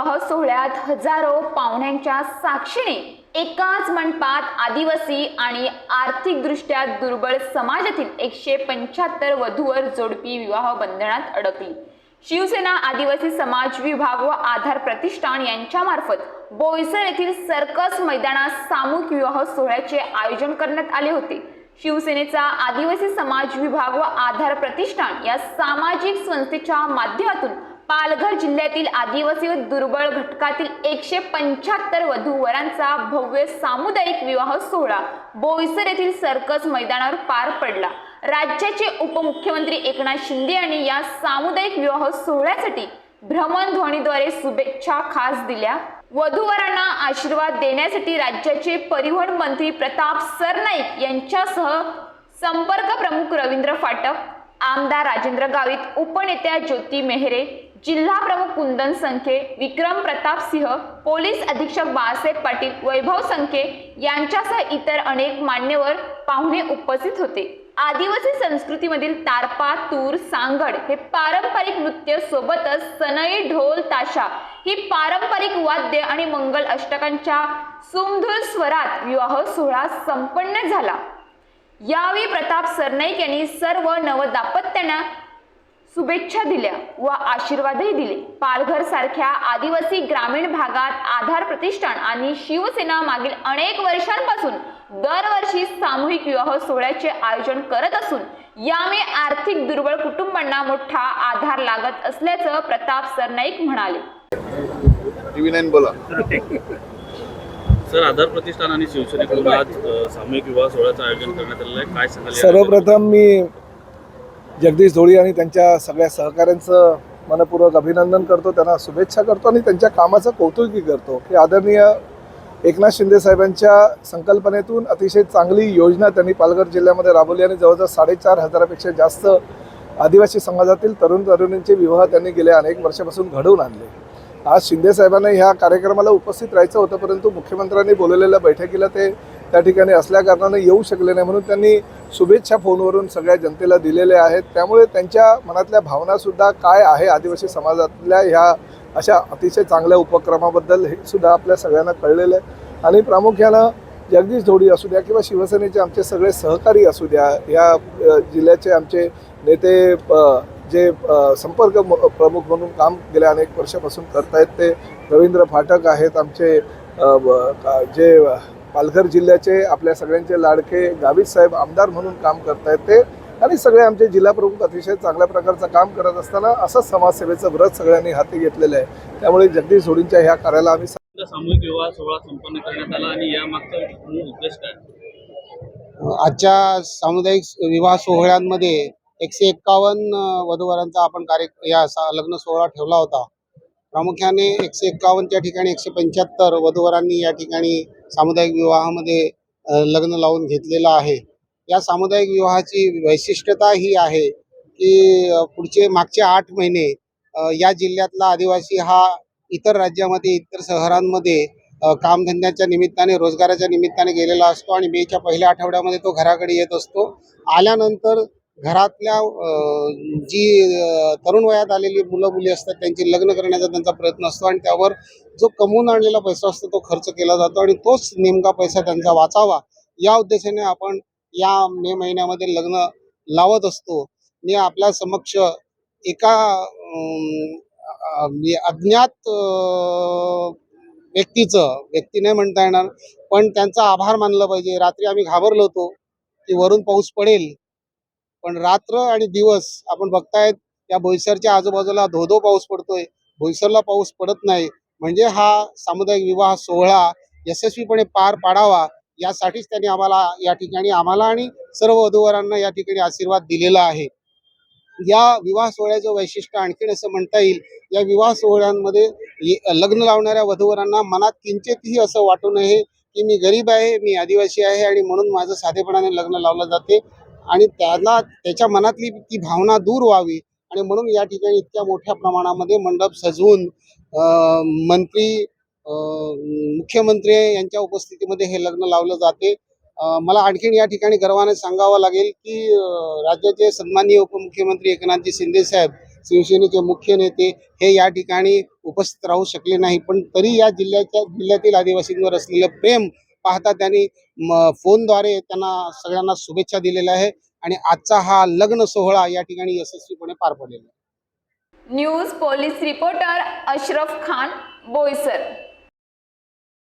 विवाह सोहळ्यात हजारो पाहुण्यांच्या साक्षीने एकाच मंडपात आदिवासी आणि आर्थिकदृष्ट्या दुर्बल समाजातील एकशे पंच्याहत्तर वधूवर जोडपी विवाह बंधनात अडकली. शिवसेना आदिवासी समाज विभाग व आधार प्रतिष्ठान यांच्यामार्फत बोईसर येथील सर्कस मैदानात सामूहिक विवाह सोहळ्याचे आयोजन करण्यात आले होते. शिवसेनेचा आदिवासी समाज विभाग व आधार प्रतिष्ठान या सामाजिक संस्थेच्या माध्यमातून पालघर जिल्ह्यातील आदिवासी व दुर्बळ घटकातील एकशे पंच्याहत्तर वधू वरांचा भव्य सामुदायिक विवाह सोहळा बोईसर येथील सर्कस मैदानावर पार पडला. राज्याचे उपमुख्यमंत्री एकनाथ शिंदे यांनी या सामुदायिक विवाह सोहळ्यासाठी भ्रमणध्वनीद्वारे शुभेच्छा खास दिल्या. वधूवरांना आशीर्वाद देण्यासाठी राज्याचे परिवहन मंत्री प्रताप सरनाईक यांच्यासह संपर्क प्रमुख रवींद्र फाटक आमदार राजेंद्र गावित उपनेत्या ज्योती मेहरे जिल्हा प्रमुख कुंदन संखे विक्रम प्रताप सिंह पोलीस अधीक्षक बाळासाहेब पाटील वैभव संखे यांच्यासह इतर अनेक मान्यवर पाहुणे उपस्थित होते. आदिवासी संस्कृतीमधील तारपा तूर सांगड हे पारंपरिक नृत्य सोबतच सनई ढोल ताशा ही पारंपरिक वाद्य आणि मंगल अष्टकांच्या सुमधुर स्वरात विवाह सोहळा संपन्न झाला. यावेळी प्रताप सरनाईक यांनी सर्व नवदाम्पत्यांना शुभेच्छा दिल्या व आशीर्वादही दिले. पालघर सारख्या आदिवासी ग्रामीण भागात आधार प्रतिष्ठान आणि शिवसेना मागील अनेक वर्षांपासून दरवर्षी सामूहिक विवाह सोहळ्याचे आयोजन करत असून यामुळे आर्थिक दुर्बळ कुटुंबांना मोठा आधार लागत असल्याचं प्रताप सरनाईक म्हणाले. सर आधार प्रतिष्ठान आणि शिवसेनेकडून आज सामूहिक विवाह सोहळ्याचं आयोजन करण्यात आलेलं आहे. काय सांगाल सर्वप्रथम मी जगदीश धोळी आणि त्यांच्या सगळ्या सहकाऱ्यांचं मनपूर्वक अभिनंदन करतो त्यांना शुभेच्छा करतो आणि त्यांच्या कामाचं कौतुकही करतो की आदरणीय एकनाथ शिंदे साहेबांच्या संकल्पनेतून अतिशय चांगली योजना त्यांनी पालघर जिल्ह्यामध्ये राबवली आणि जवळजवळ साडेचार हजारापेक्षा जास्त आदिवासी समाजातील तरुण तरुणींचे विवाह त्यांनी गेल्या अनेक वर्षापासून घडवून आणले. आज शिंदे साहेबांना ह्या कार्यक्रमाला उपस्थित राहायचं होतं परंतु मुख्यमंत्र्यांनी बोलवलेल्या बैठकीला ते त्या ठिकाणी असल्याकारणाने येऊ शकले नाही म्हणून त्यांनी शुभेच्छा फोनवरून सगळ्या जनतेला दिलेल्या आहेत. त्यामुळे त्यांच्या मनातल्या भावनासुद्धा काय आहे आदिवासी समाजातल्या ह्या अशा अतिशय चांगल्या उपक्रमाबद्दल हे सुद्धा आपल्या सगळ्यांना कळलेलं आहे. आणि प्रामुख्यानं जगदीश धोडी असू द्या किंवा शिवसेनेचे आमचे सगळे सहकारी असू द्या या जिल्ह्याचे आमचे नेते जे संपर्क प्रमुख म्हणून काम गेल्या अनेक वर्षापासून करतायत ते रवींद्र फाटक आहेत आमचे जे पालघर जिल्ह्याचे आपल्या सगळ्यांचे लाडके गावित साहेब आमदार म्हणून काम करतायत ते आणि सगळे आमचे जिल्हा प्रमुख अतिशय चांगल्या प्रकारचं काम करत असताना असंच समाजसेवेचं व्रत सगळ्यांनी हाती घेतलेलं आहे. त्यामुळे जगदीश धोडींच्या ह्या कार्याला आम्ही सामूहिक विवाह सोहळा संपन्न करण्यात आला आणि यामागचा उद्देश काय? आजच्या सामुदायिक विवाह सोहळ्यांमध्ये एकशे एक्कावन्न वधूवरांचा आपण कार्य या लग्न सोहळा ठेवला होता. प्रामुख्याने एकशे एक्कावन्नच्या ठिकाणी एकशे पंच्याहत्तर वधूवरांनी या ठिकाणी सामुदायिक विवाहामध्ये लग्न लावून घेतलेलं आहे. या सामुदायिक विवाहाची वैशिष्ट्यता ही आहे की पुढचे मागचे आठ महिने या जिल्ह्यातला आदिवासी हा इतर राज्यामध्ये इतर शहरांमध्ये कामधंद्याच्या निमित्ताने रोजगाराच्या निमित्ताने गेलेला असतो आणि मेच्या पहिल्या आठवड्यामध्ये तो घराकडे येत असतो. आल्यानंतर घरातल्या अ, जी तरुण वयात आलेली मुलं मुली असतात त्यांची लग्न करण्याचा त्यांचा प्रयत्न असतो आणि त्यावर जो कमवून आणलेला पैसा असतो तो खर्च केला जातो आणि तोच नेमका पैसा त्यांचा वाचावा. या उद्देशाने आपण या मे महिन्यामध्ये लग्न लावत असतो. मी आपल्या समक्ष एका अज्ञात व्यक्तीचं व्यक्ती नाही म्हणता येणार पण त्यांचा आभार मानलं पाहिजे. रात्री आम्ही घाबरलो होतो की वरून पाऊस पडेल. पण रात्र आणि दिवस आपण बघतायत या बोईसरच्या आजूबाजूला धोधो पाऊस पडतोय. बोईसरला पाऊस पडत नाही. म्हणजे हा सामुदायिक विवाह सोहळा यशस्वीपणे पार पाडावा यासाठीच त्यांनी आम्हाला या ठिकाणी आम्हाला आणि सर्व वधूवरांना या ठिकाणी आशीर्वाद दिलेला आहे. या विवाह सोहळ्याचं वैशिष्ट्य आणखीन असं म्हणता येईल या विवाह सोहळ्यांमध्ये लग्न लावणाऱ्या वधूवरांना मनात किंचितही असं वाटू नये की मी गरीब आहे मी आदिवासी आहे आणि म्हणून माझं साधेपणाने लग्न लावलं जाते. आणि त्याला त्याच्या मनातली ती भावना दूर व्हावी. आणि म्हणून या ठिकाणी इतक्या मोठ्या प्रमाणामध्ये मंडप सजवून मंत्री मुख्यमंत्री यांच्या उपस्थितीमध्ये हे लग्न लावलं जाते. मला आणखीन या ठिकाणी गर्वाने सांगावं लागेल की राज्याचे सन्माननीय उपमुख्यमंत्री एकनाथजी शिंदे साहेब शिवसेनेचे मुख्य नेते हे या ठिकाणी उपस्थित राहू शकले नाही. पण तरी या जिल्ह्याच्या जिल्ह्यातील आदिवासींवर असलेलं प्रेम पाहता त्यांनी फोनद्वारे त्यांना सगळ्यांना शुभेच्छा दिलेल्या आहे आणि आजचा हा लग्न सोहळा या ठिकाणी यशस्वीपणे पार पडलेला आहे. News police reporter Ashraf Khan Boisar.